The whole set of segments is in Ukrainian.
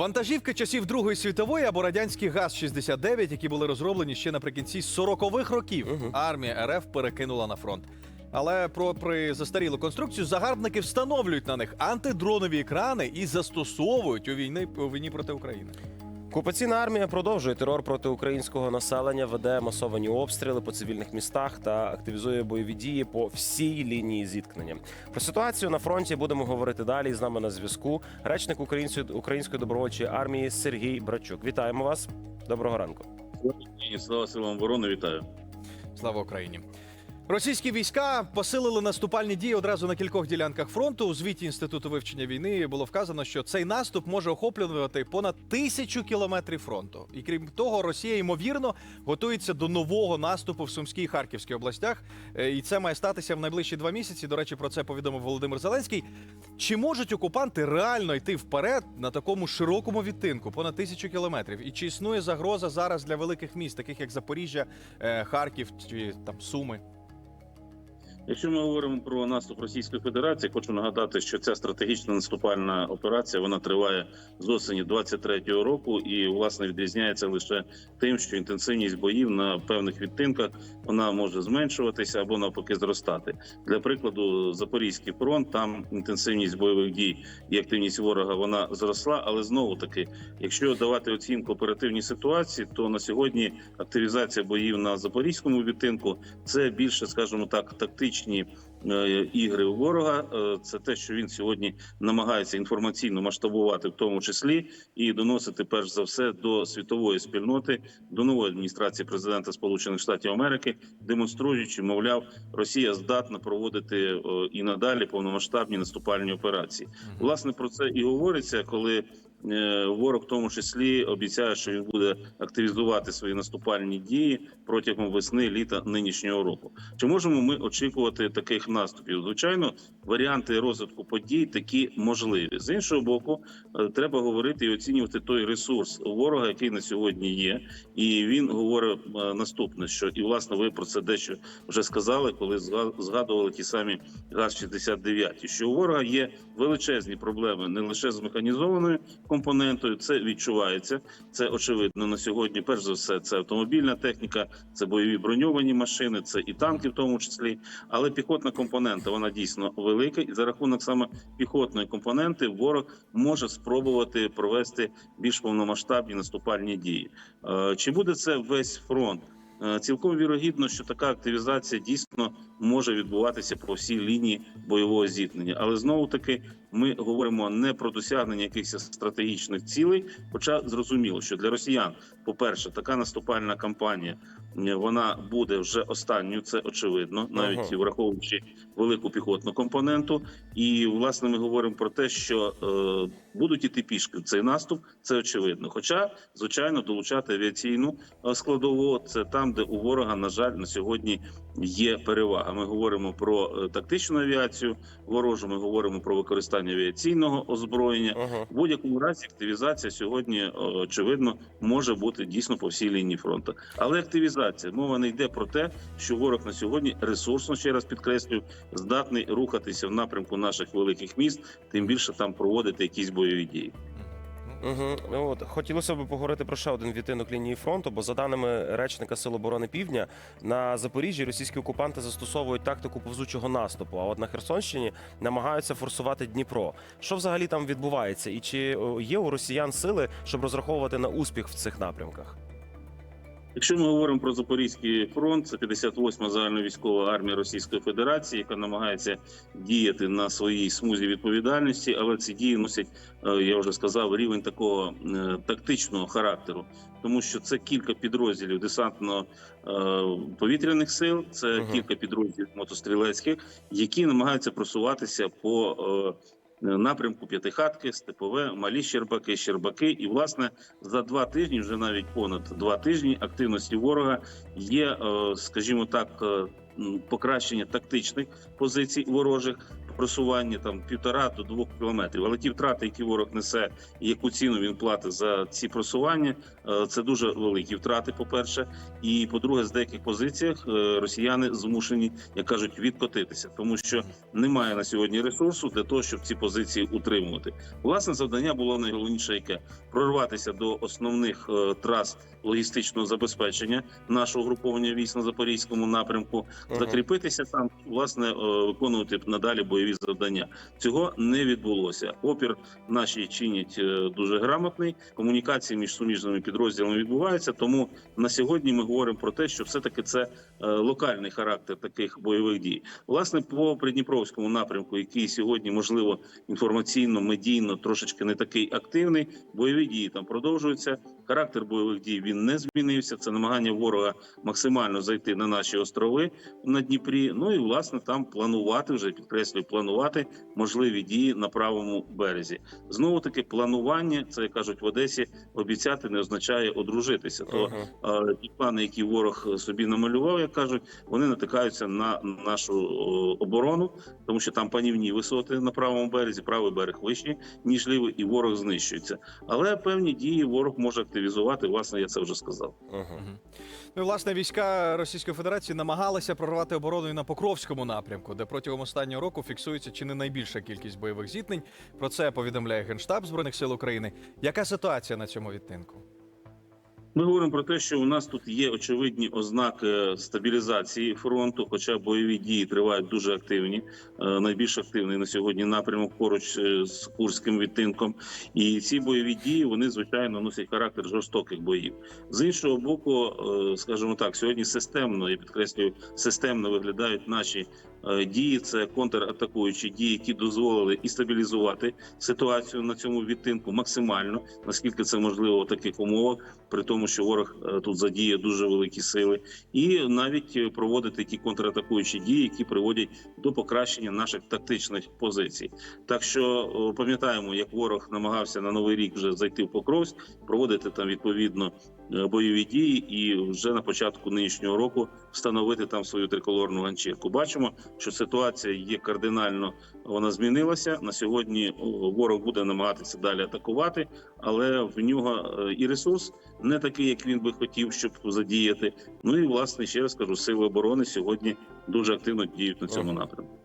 Вантажівки часів Другої світової або радянський ГАЗ-69, які були розроблені ще наприкінці 40-х років, Угу. армія РФ перекинула на фронт. Але про при застарілу конструкцію загарбники встановлюють на них антидронові екрани і застосовують у війни у війні проти України. Окупаційна армія продовжує терор проти українського населення, веде масовані обстріли по цивільних містах та активізує бойові дії по всій лінії зіткнення. Про ситуацію на фронті будемо говорити далі. З нами на зв'язку речник української української добровольчої армії Сергій Брачук. Вітаємо вас. Доброго ранку. Слава силам оборони, вітаю. Слава Україні! Російські війська посилили наступальні дії одразу на кількох ділянках фронту. У звіті інституту вивчення війни було вказано, що цей наступ може охоплювати понад тисячу кілометрів фронту. І крім того, Росія ймовірно готується до нового наступу в Сумській і Харківській областях. Е, І це має статися в найближчі два місяці. До речі, про це повідомив Володимир Зеленський. Чи можуть окупанти реально йти вперед на такому широкому відтинку, понад тисячу кілометрів? І чи існує загроза зараз для великих міст, таких як Запоріжжя, е, Харків чи там Суми? Якщо ми говоримо про наступ Російської Федерації, хочу нагадати, що ця стратегічна наступальна операція вона триває з осені 23-го року і власне відрізняється лише тим, що інтенсивність боїв на певних відтинках вона може зменшуватися або навпаки зростати. Для прикладу, Запорізький фронт там інтенсивність бойових дій і активність ворога вона зросла. Але знову таки, якщо давати оцінку оперативній ситуації, то на сьогодні активізація боїв на запорізькому відтинку це більше, скажімо так, тактичні е, ігри у ворога. Е, Це те, що він сьогодні намагається інформаційно масштабувати, в тому числі і доносити перш за все до світової спільноти, до нової адміністрації президента Сполучених Штатів Америки, демонструючи, мовляв, Росія здатна проводити е, і надалі повномасштабні наступальні операції. Власне про це і говориться, коли ворог в тому числі обіцяє, що він буде активізувати свої наступальні дії протягом весни літа нинішнього року. Чи можемо ми очікувати таких наступів? Звичайно, варіанти розвитку подій такі можливі. З іншого боку, е, треба говорити і оцінювати той ресурс ворога, який на сьогодні є. І він говорить е, наступне: що і власне ви про це дещо вже сказали, коли зга- згадували ті самі ГАЗ-69, що у ворога є величезні проблеми не лише з механізованою компонентою, це відчувається. Це очевидно на сьогодні. Перш за все, це автомобільна техніка, це бойові броньовані машини, це і танки, в тому числі. Але піхотна компонента вона дійсно велика, і за рахунок саме піхотної компоненти ворог може спробувати провести більш повномасштабні наступальні дії. Е, Чи буде це весь фронт? Е, Цілком вірогідно, що така активізація дійсно може відбуватися по всій лінії бойового зіткнення, але знову таки ми говоримо не про досягнення якихось стратегічних цілей. Хоча зрозуміло, що для росіян, по-перше, така наступальна кампанія вона буде вже останньою. Це очевидно, навіть Ага. враховуючи велику піхотну компоненту. І власне ми говоримо про те, що е, будуть іти пішки в цей наступ. Це очевидно. Хоча, звичайно, долучати авіаційну е, складову це там, де у ворога на жаль на сьогодні є перевага. Ми говоримо про е, тактичну авіацію ворожу. Ми говоримо про використання авіаційного озброєння. Ага. В будь-якому разі активізація сьогодні е, очевидно може бути дійсно по всій лінії фронту. Але активізація мова не йде про те, що ворог на сьогодні ресурсно ще раз підкреслюю, здатний рухатися в напрямку наших великих міст, тим більше там проводити якісь бойові дії. Угу. От хотілося б поговорити про ще один відтинок лінії фронту, бо за даними речника Сил оборони Півдня, на Запоріжжі російські окупанти застосовують тактику повзучого наступу. А от на Херсонщині намагаються форсувати Дніпро. Що взагалі там відбувається? І чи є у росіян сили, щоб розраховувати на успіх в цих напрямках? Якщо ми говоримо про Запорізький фронт, це 58-ма загальновійськова армія Російської Федерації, яка намагається діяти на своїй смузі відповідальності, але ці дії носять, е, я вже сказав, рівень такого е, тактичного характеру, тому що це кілька підрозділів десантно-повітряних сил, це кілька підрозділів мотострілецьких, які намагаються просуватися по е, напрямку П'ятихатки, Степове, Малі Щербаки, Щербаки. І власне за два тижні, вже навіть понад два тижні, активності ворога є, е, скажімо так, е, покращення тактичних позицій ворожих. Просування там півтора до двох кілометрів. Але ті втрати, які ворог несе, і яку ціну він платить за ці просування, е, це дуже великі втрати. По перше, і по-друге, з деяких позиціях е, росіяни змушені, як кажуть, відкотитися, тому що немає на сьогодні ресурсу для того, щоб ці позиції утримувати. Власне завдання було найголовніше, яке прорватися до основних е, трас логістичного забезпечення нашого груповання військ на запорізькому напрямку, закріпитися там, власне, виконувати надалі бойові завдання. Цього не відбулося. Опір наші чинять е, дуже грамотний. Комунікації між суміжними підрозділами відбуваються. Тому на сьогодні ми говоримо про те, що все таки це е, локальний характер таких бойових дій. Власне, по придніпровському напрямку, який сьогодні можливо інформаційно, медійно трошечки не такий активний. Бойові дії там продовжуються. Характер бойових дій він не змінився. Це намагання ворога максимально зайти на наші острови на Дніпрі. Ну і власне там планувати вже підкреслюю, планувати можливі дії на правому березі. Знову таки, планування це кажуть в Одесі. Обіцяти не означає одружитися. То е, ті плани, які ворог собі намалював, як кажуть, вони натикаються на нашу оборону, тому що там панівні висоти на правому березі, правий берег вищий, ніж лівий, і ворог знищується. Але певні дії ворог може активізувати. Власне, я це вже сказав. Мгм. Ну, і, власне, війська Російської Федерації намагалися прорвати оборону і на Покровському напрямку, де протягом останнього року фіксується чи не найбільша кількість бойових зіткнень. Про це повідомляє Генштаб Збройних сил України. Яка ситуація на цьому відтинку? Ми говоримо про те, що у нас тут є очевидні ознаки стабілізації фронту, хоча бойові дії тривають дуже активні. Е, Найбільш активний на сьогодні напрямок поруч е, з курським відтинком. І ці бойові дії вони звичайно носять характер жорстоких боїв. З іншого боку, е, скажімо так, сьогодні системно я підкреслюю, системно виглядають наші дії. Це контратакуючі дії, які дозволили і стабілізувати ситуацію на цьому відтинку максимально, наскільки це можливо в таких умовах при тому, що ворог е, тут задіє дуже великі сили, і навіть е, проводити ті контратакуючі дії, які приводять до покращення наших тактичних позицій. Так що е, пам'ятаємо, як ворог намагався на новий рік вже зайти в Покровськ, проводити там відповідно е, бойові дії, і вже на початку нинішнього року встановити там свою триколорну ганчірку. Бачимо, що ситуація є кардинально вона змінилася. На сьогодні ворог буде намагатися далі атакувати, але в нього е, і ресурс не такий, як він би хотів, щоб задіяти. Ну і власне ще раз кажу, сили оборони сьогодні дуже активно діють на цьому напрямку.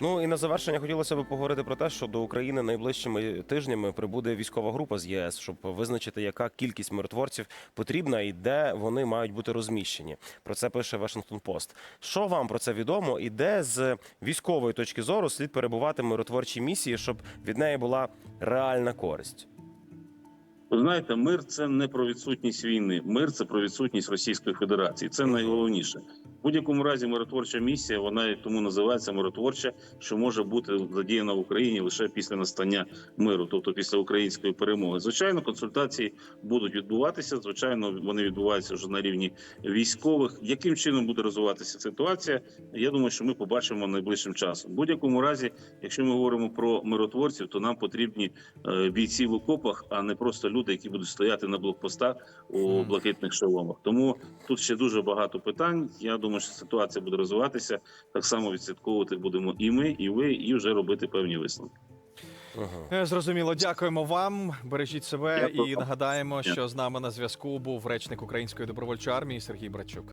Ну і на завершення хотілося б поговорити про те, що до України найближчими тижнями прибуде військова група з ЄС, щоб визначити, яка кількість миротворців потрібна і де вони мають бути розміщені. Про це пише Вашингтон Пост. Що вам про це відомо, і де з військової точки зору слід перебувати миротворчій місії, щоб від неї була реальна користь? Ви знаєте, мир це не про відсутність війни. Мир це про відсутність Російської Федерації. Це найголовніше. Будь-якому разі миротворча місія, вона і тому називається миротворча, що може бути задіяна в Україні лише після настання миру, тобто після української перемоги. Звичайно, консультації будуть відбуватися. Звичайно, вони відбуваються вже на рівні військових. Яким чином буде розвиватися ситуація? Я думаю, що ми побачимо найближчим часом. В будь-якому разі, якщо ми говоримо про миротворців, то нам потрібні е, бійці в окопах, а не просто люди, які будуть стояти на блокпостах у блакитних шоломах. Тому тут ще дуже багато питань. Я думаю, що ситуація буде розвиватися. Так само відслідковувати будемо і ми, і ви, і вже робити певні висновки. Угу. Е, Зрозуміло, дякуємо вам. Бережіть себе Дякую і нагадаємо, що з нами на зв'язку був речник Української добровольчої армії Сергій Брачук.